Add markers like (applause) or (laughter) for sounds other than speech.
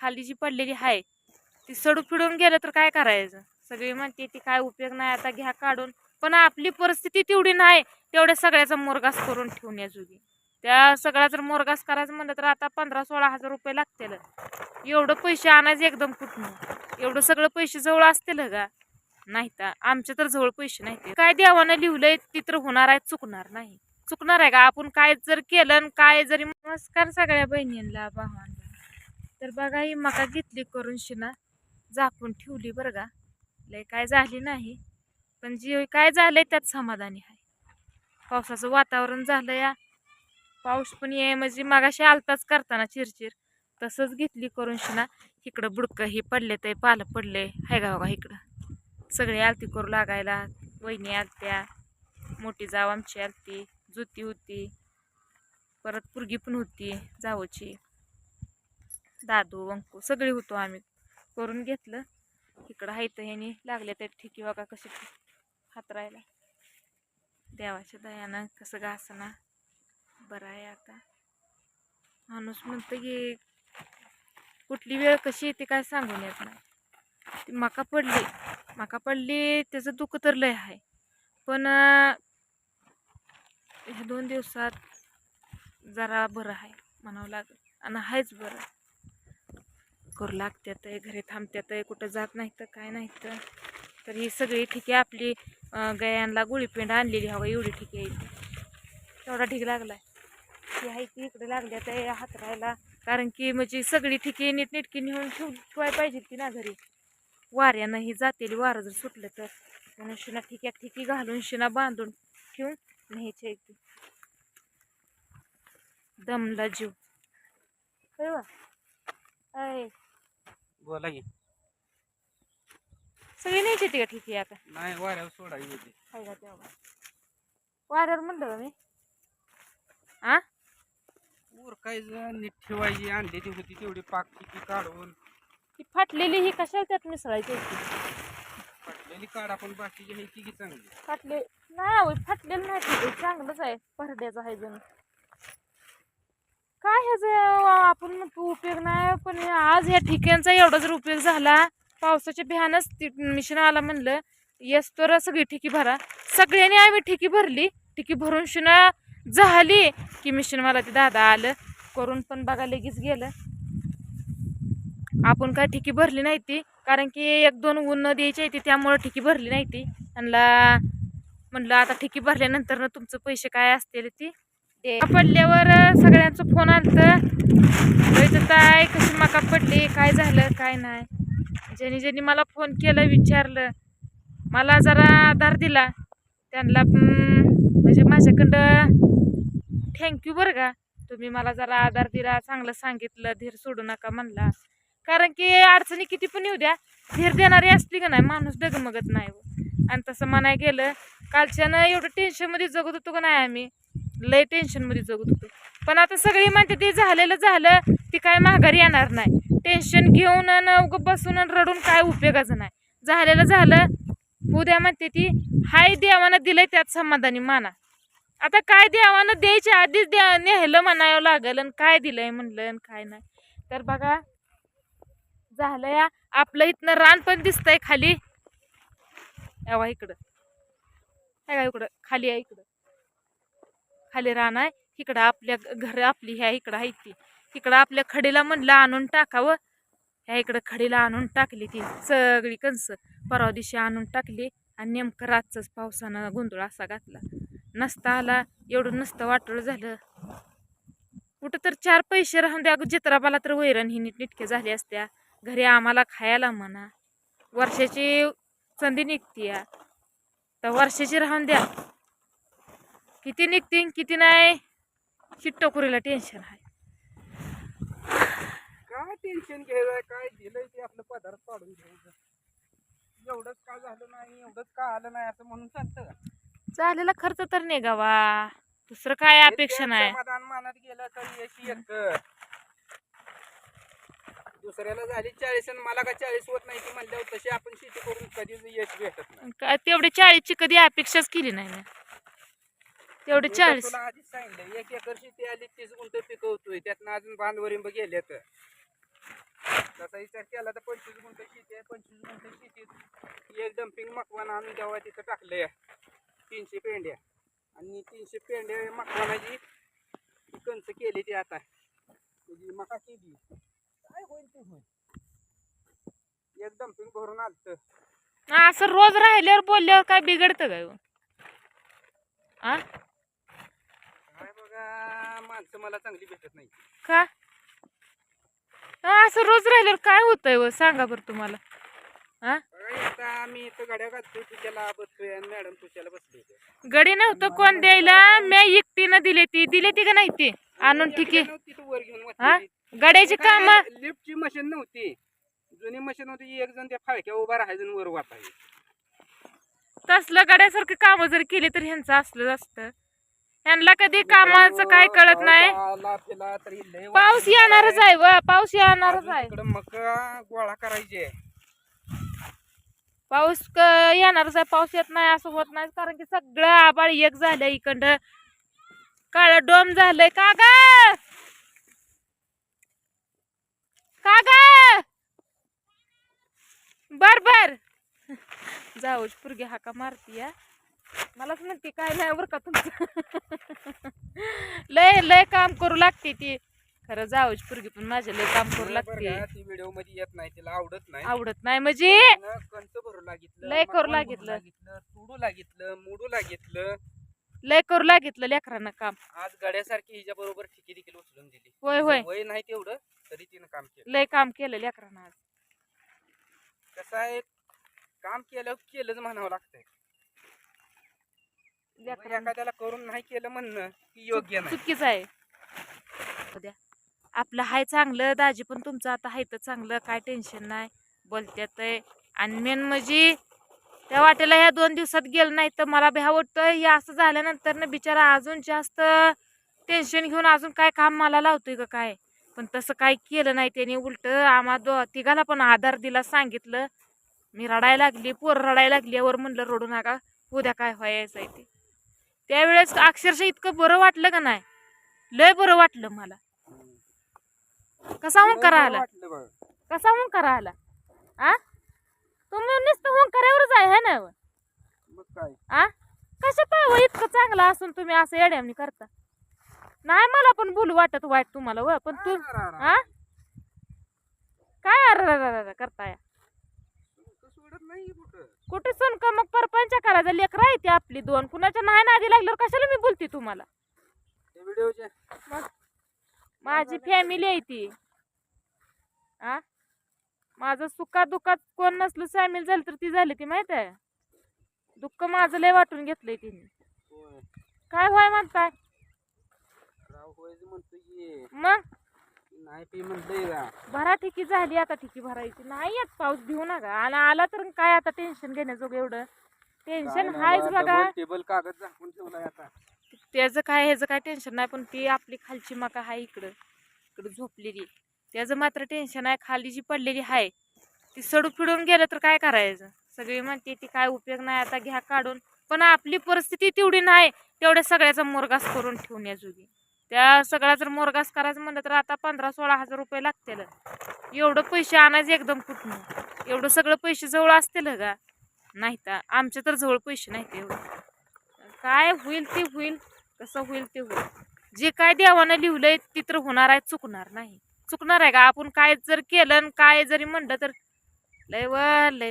खाली जी पडलेली आहे ती सडू फिडून गेलं तर काय करायचं? सगळी म्हणते ती काय उपयोग नाही आता घ्या काढून. पण आपली परिस्थिती तेवढी नाही तेवढ्या सगळ्याचा मोरगास करून ठेवण्याजोगी. त्या सगळ्या जर मोरगास करायचं म्हणलं तर आता पंधरा सोळा हजार रुपये लागतील. एवढं पैसे आणायचं एकदम कुठून? एवढं सगळं पैसे जवळ असतील का? नाही तर आमच्या तर जवळ पैसे नाही काय देवानं लिहिलंय ती तर होणार आहे चुकणार नाही. चुकणार आहे का? आपण काय जर केलं आणि काय जरी नमस्कार सगळ्या बहिणींना भावांना. तर बघा ही मका घेतली करून शिना. झाकून ठेवली बरं का. लय काय झाली नाही पण जी काय झालंय त्यात समाधानी आहे. पावसाचं वातावरण झालं या. पाऊस पण ये म्हणजे मगाशी आलताच करताना चिरचिर. तसंच घेतली करून शिना. इकडं बुडकं हे पडले ते पालं पडले. हाय का इकडं. सगळे आलती करू लागायला. वहिनी आलत्या मोठी जाव आमची आलती जुती होती. परत पुरगी पण होती जावची. दादू वंकू सगळे होतो आम्ही. करून घेतलं. इकडं हायत ह्यानी लागले तर ठिकी बघा कशी हातरायला देवाच्या दयानं कसं घासना. बरं आहे आता. माणूस म्हणतं की कुठली वेळ कशी येते काय सांगून येत नाही. ती मका पडली. मका पडली त्याचं दुःख तर लय आहे. पण ह्या दोन दिवसात जरा बरं आहे म्हणावं लागेल. आणि आहेच बरं. करू लागत्यात आहे घरी थांबत्यात आहे कुठं जात नाही तर काय नाही तर तर ही सगळी ठिके आपली गयांना गोळीपेंड आणलेली हवा एवढी ठिके आहे इथे. तेवढा ठीक आहे ती आहे ती इकडे लागल्यात आहे हातरायला. कारण की म्हणजे सगळी ठिके नीटनेटकी नेऊन ठेव ठेवायला पाहिजे की ना घरी. वाऱ्यानं ही जातेली वारं जर सुटलं तर. म्हणून शिना ठिक्या ठिकी घालून शिना बांधून ठेवून न्यायची आहे ती. दमला जीव. कळवा अय बोला की. सगळी न्यायची ती का ठिकी आता. नाही वाऱ्यावर सोडावी होती. काय का तेव्हा? वाऱ्यावर म्हणलं का मी? आ? काय जण नीट ठेवायची आणलेली होती तेवढी पाक किती काढून. ती फाटलेली ही कशाला त्यात मिसळायची? होती फाटलेली काढ आपण बाकीची आहे ती की चांगली? फाटले नाही आवड फाटलेलं नाही ते चांगलंच आहे परड्याचं आहे जण काय ह्याचं आपण म्हणतो उपयोग नाही पण आज ह्या ठिकाणचा एवढा जर उपयोग झाला पावसाच्या भ्यानच मिशन आला म्हणलं येस तर सगळी ठिकी भरा. सगळ्यांनी आम्ही ठिकी भरली ठिकी भरून शिना झाली की मिशन मला ते दादा आलं करून पण बघा लगेच गेलं. आपण काय ठिकी भरली नाही ती कारण की एक दोन ऊन न द्यायची आहे ती त्यामुळं ठिकी भरली नाही ती. त्यांना म्हणलं आता ठिकी भरल्यानंतर ना तुमचं पैसे काय असतील ती? पडल्यावर सगळ्यांचं फोन आलतं. "बाई, कशी मका पडली? काय झालं? काय नाही. ज्यांनी ज्यांनी मला फोन केला विचारलं. मला जरा आधार दिला. त्यांना म्हणजे माझ्याकडं थँक्यू बरं का. तुम्ही मला जरा आधार दिला चांगलं सांगितलं धीर सोडू नका म्हणला. कारण की अडचणी किती पण येऊ द्या. धीर देणारी असली का नाही माणूस डगमगत नाही हो. आणि तसं म्हणाय गेलं कालच्यानं एवढं टेन्शनमध्ये जगत होतो का नाही आम्ही? लय टेन्शनमध्ये जगत होतो. पण आता सगळी म्हणते ते झालेलं झालं ती काय माघारी येणार नाही. टेन्शन घेऊन आणि उगं बसून आणि रडून काय उपयोगाचं नाही. झालेलं झालं उद्या म्हणते ती हाय देवानं दिलंय त्यात समाधानी माना. आता काय देवानं द्यायच्या आधीच द्या नेहलं म्हणावं लागल आणि काय दिलंय म्हणलं आणि काय नाही. तर बघा झालं या आपलं इथनं रान पण दिसतंय खाली. यावा इकडं. काय इकडं. खाली आहे इकडं. खाली राहणार आहे इकडं आपल्या घर आपली ह्या इकडं आहे ती. इकडं आपल्या खडीला म्हणलं आणून टाकावं. ह्या इकडं खडीला आणून टाकली ती सगळी कणस. परवा दिवशी आणून टाकली आणि नेमकं रातचंच पावसानं गोंधळ असा घातला. नसता आला एवढं नसतं वाटोळ झालं. कुठं तर चार पैसे राहून द्या चित्राबाला तर वैरण ही नीटनिटके झाली असत्या. घरी आम्हाला खायला म्हणा. वर्षाची संधी निघती तर वर्षाची राहून द्या. किती निघते किती नाही चिट्टोकुरीला टेन्शन आहे. काय टेन्शन घ्यायचं काय दिलंय ते आपलं पदार्थ पाडून घ्यायचं. एवढंच का झालं नाही एवढंच का आलं नाही असं म्हणून चालतं का? झालेला खर्च तर निघावा. दुसरं काय अपेक्षा नाही. समाधान मानात गेलं तर यश येत. दुसऱ्याला झाली चाळीस आणि मला का चाळीस होत नाही ती म्हणल्यावर तशी आपण शेती करून कधीच यश भेटत नाही. तेवढी चाळीसची कधी अपेक्षाच केली नाही तेवढी चाळीस तुला आधीच सांगितलं एक एकर शेती आली तीस गुंठ पिकवतोय त्यातनं अजून बांधवरिंब गेले तर तसा विचार केला तर पंचवीस गुंठ शेती आहे पंचवीस गुंठ शेतीत एक डम्पिंग मकवान आणून तेव्हा तिथं टाकलंय. तीनशे पेंड्या. आणि तीनशे पेंड्या मकवानाची कंच केली ती आता. त्याची मका केली. काय होईल ते होईल? एक डम्पिंग भरून आलत. असं रोज राहिल्यावर बोलल्यावर काय बिघडतं काय हो? आ? मला चांगली भेटत नाही. का? असं रोज राहिल्यावर काय होतंय व? सांगा बरं तुम्हाला. हा? बघा आता आम्ही इथं गाड्या घालतोय तुझ्याला बसतोय आणि मॅडम तुझ्याला बसले गडी नव्हतं कोण द्यायला. मी एकटीनं दिले ती. दिले ती का नाही ती? आणून ठीक आहे तिथं वर घेऊन हा? बसलेली. गड्याची काम? लिफ्टची मशीन नव्हती. जुनी मशीन होती एक जण त्या फाळक्या उभा राहायचं आणि वर वाटायचं. तसलं गड्यासारखं काम जर केली तर ह्यांचं असलं असतं. ह्यांना कधी कामाचं काय कळत नाही. आला फिला तरी लय पाऊस येणारच. आहे व पाऊस येणारच अजून आहे. तिकडं मका गोळा करायचे. पाऊस क- येणारच आहे पाऊस येत नाही असं होत नाही कारण की सगळं आबाळ एक झालं इकडं. काळ डोम झालंय. का ग? का ग? बर बर. जाऊच पुरगी हाका मारती मलाच म्हणते काय नाही बरं का तुमचं? (laughs) लय लय काम करू लागते ती. खरं जाऊच पुरगी पण माझ्या लय काम करू लागते. ती व्हिडिओमध्ये येत नाही तिला आवडत नाही. आवडत नाही म्हणजे? तिनं कंच भरू लागितलं लय करू भरू लागितलं. लागितलं तुडू लागितलं मुडू लागितलं. लय करू लागितलं लेकरांना काम. आज गड्यासारखी हिच्या बरोबर ठिकी देखील उचलून दिली. होय होय. वय नाही तेवढं तरी तिनं काम केलं. लय काम केलं लेकरांना आज. कसं आहे काम केलं केलंच म्हणावं लागतंय. लेकरांना. एखाद्याला करून नाही केलं म्हणणं की योग्य नाही. चुकीच आहे. उद्या. आपलं हाय चांगलं दाजी पण तुमचं आता हाय तर चांगलं काय टेन्शन नाही बोलत्यात आणि मेन म्हणजे त्या वाटेला ह्या दोन दिवसात गेलं नाही तर मला भ्या वाटतं हे असं झाल्यानंतर ना बिचारा अजून जास्त टेन्शन घेऊन अजून काय काम मला लावतोय का काय? पण तसं काय केलं नाही त्याने. उलट आम्हा दो तिघाला पण आधार दिला सांगितलं. मी रडायला लागली पोर रडायला लागली वर म्हणलं रडू नका. उद्या काय व्हायचं आहे ते. त्यावेळेस अक्षरशः इतकं बरं वाटलं का नाही? लय बरं वाटलं मला. कसा हुंकार आला. कसा हुंकार आला? आ? तुम्ही नुसतं हुंकाऱ्यावरच आहे है ना व? आ? कशा काय व इतकं चांगलं असून तुम्ही असं येड्यामनी करता? नाही मला पण बोलू वाटत वाईट तुम्हाला व पण तू आ, काय अर करताय? कुठं कुठे सून का मग परपंच करायचं? लेकर आहे ती आपली दोन. कुणाच्या नाही नादी लागल्यावर कशाला मी बोलते तुम्हाला? व्हिडिओचे. मग माझी फॅमिली आहे ती. आ? माझं सुखात दुखात कोण नसलं सामील झालं तर ती झाली ती माहीत आहे? दुःख माझं लय वाटून घेतलंय तिने. काय व्हाय म्हणताय? राव होयच म्हणतो की. मग? नाही का भरा ठिकी झाली आता ठिकी भरायची. नाही येत पाऊस भिऊ नका. आणि आला तर काय आता टेन्शन घेण्याजोगं एवढं? टेन्शन हायच बघा. टेबल कागद झाकून ठेवलाय आता. त्याचं काय ह्याचं काय टेन्शन नाही पण ती आपली खालची मका आहे इकडं. इकडं झोपलेली. त्याचं मात्र टेन्शन आहे खाली जी पडलेली आहे ती सडू फिडून गेलं तर काय करायचं? सगळी म्हणते ती काय उपयोग नाही आता घ्या काढून. पण आपली परिस्थिती तेवढी नाही तेवढ्या सगळ्याचा मोरगास करून ठेवण्याजोगी. त्या सगळा जर मोरगास करायचं म्हणलं तर आता पंधरा सोळा हजार रुपये लागतील. एवढं पैसे आणायचं एकदम कुठून? एवढं सगळं पैसे जवळ असतील का नाही तर आमचे तर जवळ पैसे नाहीत एवढं. काय होईल ते होईल कसं होईल ते होईल. जे काय देवानं लिहिलंय ते तर होणार आहे चुकणार नाही. चुकणार आहे का आपण काय जर केलं आणि काय जरी म्हणलं तर लय व लय